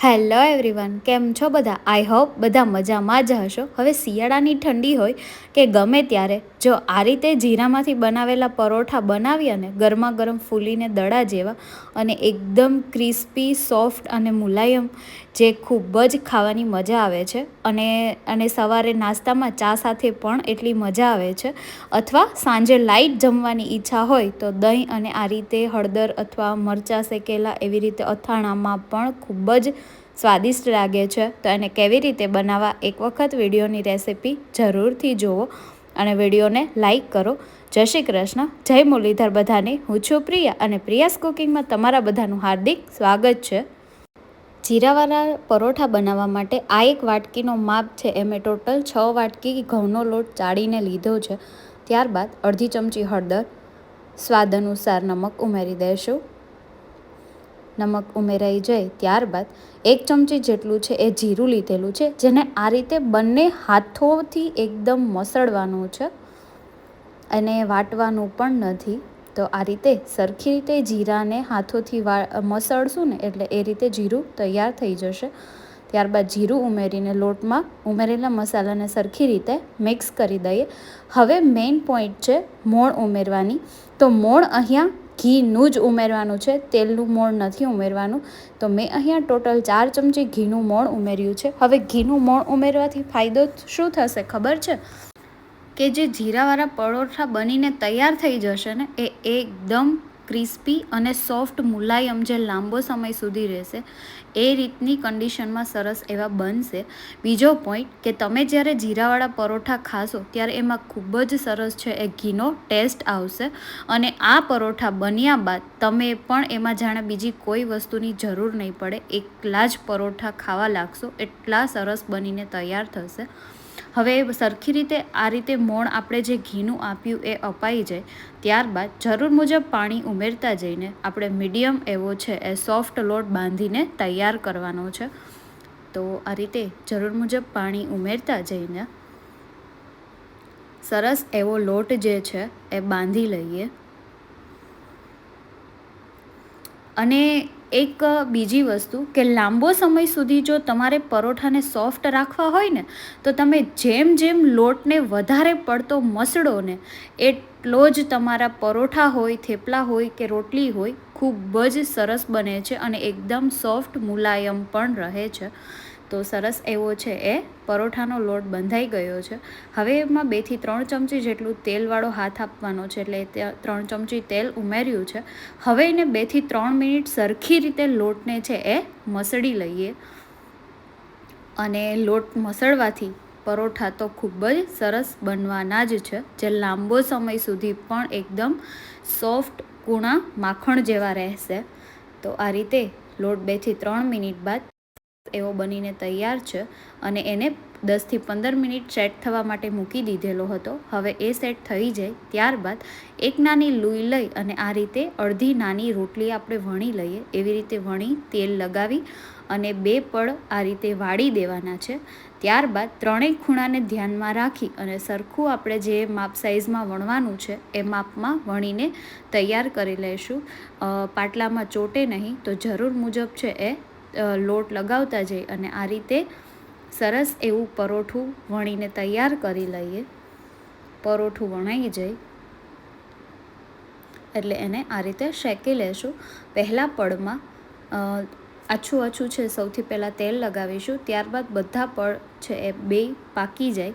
Hello everyone કેમ છો બધા? આઈ હોપ બધા મજામાં જ હશો. હવે શિયાળાની ઠંડી હોય કે ગમે ત્યારે, જો આ રીતે જીરામાંથી બનાવેલા પરોઠા બનાવી અને ગરમા ગરમ ફૂલીને દડા જેવા અને એકદમ ક્રિસ્પી, સોફ્ટ અને મુલાયમ જે ખૂબ જ ખાવાની મજા આવે છે અને અને સવારે નાસ્તામાં ચા સાથે પણ એટલી મજા આવે છે. અથવા સાંજે લાઇટ જમવાની ઈચ્છા હોય તો દહીં અને આ રીતે હળદર અથવા મરચાં શેકેલા એવી રીતે અથાણામાં પણ ખૂબ જ સ્વાદિષ્ટ લાગે છે, તો એને કેવી રીતે બનાવવા એક વખત વિડીયોની રેસિપી જરૂરથી જુઓ અને વિડીયોને લાઈક કરો. જય શ્રી કૃષ્ણ. જય મુરલીધર બધાને. હું છું પ્રિયા અને પ્રિયાસ કુકિંગમાં તમારા બધાનું હાર્દિક સ્વાગત છે. જીરાવાળા પરોઠા બનાવવા માટે આ એક વાટકીનો માપ છે. એ મેં ટોટલ છ વાટકી ઘઉંનો લોટ ચાળીને લીધો છે. ત્યારબાદ અડધી ચમચી હળદર, સ્વાદ અનુસાર નમક ઉમેરી દઈશું. નમક ઉમેરાઈ જાય ત્યારબાદ એક ચમચી જેટલું છે એ જીરું લીધેલું છે, જેને આ રીતે બંને હાથોથી એકદમ મસળવાનું છે અને વાટવાનું પણ નથી. તો આ રીતે સરખી રીતે જીરાને હાથોથી વા, મસળશું ને એટલે એ રીતે જીરું તૈયાર થઈ જશે. ત્યારબાદ જીરું ઉમેરીને લોટમાં ઉમેરેલા મસાલાને સરખી રીતે મિક્સ કરી દઈએ. હવે મેઇન પોઈન્ટ છે મોણ ઉમેરવાની. તો મોણ અહીંયા ઘીનું જ ઉમેરવાનું છે. તેલનું મોણ નથી ઉમેરવાનું. તો મેં અહીંયા ટોટલ ચાર ચમચી ઘીનું મોણ ઉમેર્યું છે. હવે ઘીનું મોણ ઉમેરવાથી ફાયદો શું થશે ખબર છે? કે જે જીરાવાળા પરોઠા બનીને તૈયાર થઈ જશે ને, એ એકદમ ક્રિસ્પી અને સોફ્ટ મુલાયમ જે લાંબો સમય સુધી રહેશે, એ રીતની કન્ડિશનમાં સરસ એવા બનશે. બીજો પોઈન્ટ કે તમે જ્યારે જીરાવાળા પરોઠા ખાશો, ત્યારે એમાં ખૂબ જ સરસ છે, એ ઘીનો ટેસ્ટ આવશે. અને આ પરોઠા બન્યા બાદ તમે પણ એમાં જાણે બીજી કોઈ વસ્તુની જરૂર નહીં પડે, એકલા જ પરોઠા ખાવા લાગશો, એટલા સરસ બનીને તૈયાર થશે. હવે સરખી રીતે આ રીતે મોણ આપણે જે ઘીનું આપ્યું એ અપાઈ જાય, ત્યારબાદ જરૂર મુજબ પાણી ઉમેરતા જઈને આપણે મીડિયમ એવો છે એ સોફ્ટ લોટ બાંધીને તૈયાર કરવાનો છે. તો આ રીતે જરૂર મુજબ પાણી ઉમેરતા જઈને સરસ એવો લોટ જે છે એ બાંધી લઈએ. અને એક બીજી વસ્તુ કે લાંબો સમય સુધી જો તમારે પરોઠાને સોફ્ટ રાખવા હોય ને, તો તમે જેમ જેમ લોટને વધારે પડતો મસળો ને, એટલો જ તમારા પરોઠા હોય, થેપલા હોય કે રોટલી હોય, ખૂબ જ સરસ બને છે અને એકદમ સોફ્ટ મુલાયમ પણ રહે છે. તો સરસ એવો છે એ પરોઠાનો લોટ બંધાઈ ગયો છે. હવે એમાં બેથી ત્રણ ચમચી જેટલું તેલવાળો હાથ આપવાનો છે, એટલે ત્રણ ચમચી તેલ ઉમેર્યું છે. હવે એને બેથી ત્રણ મિનિટ સરખી રીતે લોટને છે એ મસળી લઈએ. અને લોટ મસળવાથી પરોઠા તો ખૂબ જ સરસ બનવાના જ છે. જે લાંબો સમય સુધી પણ એકદમ સોફ્ટ કૂણા માખણ જેવા રહેશે. તો આ રીતે લોટ બેથી ત્રણ મિનિટ બાદ એવો બનીને તૈયાર છે અને એને દસથી પંદર મિનિટ સેટ થવા માટે મૂકી દીધેલો હતો. હવે એ સેટ થઈ જાય ત્યારબાદ એક નાની લૂઈ લઈ અને આ રીતે અડધી નાની રોટલી આપણે વણી લઈએ. એવી રીતે વણી, તેલ લગાવી અને બે પળ આ રીતે વાળી દેવાના છે. ત્યારબાદ ત્રણેય ખૂણાને ધ્યાનમાં રાખી અને સરખું આપણે જે માપ સાઇઝમાં વણવાનું છે એ માપમાં વણીને તૈયાર કરી લઈશું પાટલામાં ચોટે નહીં તો જરૂર મુજબ છે એ લોટ લગાવતા જઈ અને આ રીતે સરસ એવું પરોઠું વણીને તૈયાર કરી લઈએ. પરોઠું વણાઈ જાય. એટલે એને આ રીતે શેકી લેશું. પહેલાં પડમાં આછું આછું છે, સૌથી પહેલાં તેલ લગાવીશું. ત્યારબાદ બધા પડ છે એ બે પાકી જાય.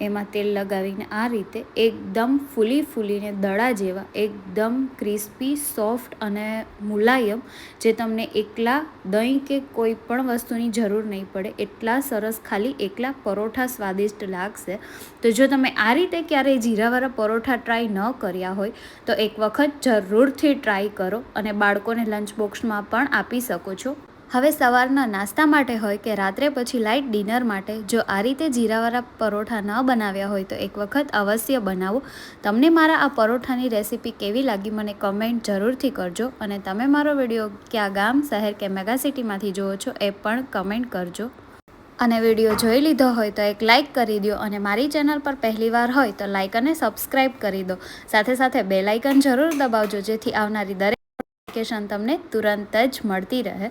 એમાં તેલ લગાવીને આ રીતે એકદમ ફૂલી ફૂલીને દડા જેવા, એકદમ ક્રિસ્પી, સોફ્ટ અને મુલાયમ, જે તમને એકલા દહીં કે કોઈ પણ વસ્તુની જરૂર નહીં પડે, એટલા સરસ ખાલી, એકલા પરોઠા સ્વાદિષ્ટ લાગશે. તો જો તમે આ રીતે ક્યારેય જીરાવાળા પરોઠા ટ્રાય ન કર્યા હોય, તો એક વખત જરૂરથી ટ્રાય કરો અને બાળકોને લંચ બોક્સમાં પણ આપી શકો છો. હવે સવારના નાસ્તા માટે હોય કે રાત્રે પછી લાઇટ ડિનર માટે, જો આ રીતે જીરાવાળા પરોઠા ન બનાવ્યા હોય તો એક વખત અવશ્ય બનાવો. તમને મારા આ પરોઠાની રેસીપી કેવી લાગી મને કમેન્ટ જરૂરથી કરજો અને તમે મારો વીડિયો ક્યાં ગામ, શહેર કે મેગા સિટીમાંથી જુઓ છો એ પણ કમેન્ટ કરજો. અને વીડિયો જોઈ લીધો હોય તો એક લાઇક કરી દો અને મારી ચેનલ પર પહેલીવાર હોય તો લાઇક અને સબસ્ક્રાઇબ કરી દો. સાથે સાથે બે લાઇકન જરૂર દબાવજો જેથી આવનારી દરેક નોટિફિકેશન તમને તુરંત જ મળતી રહે.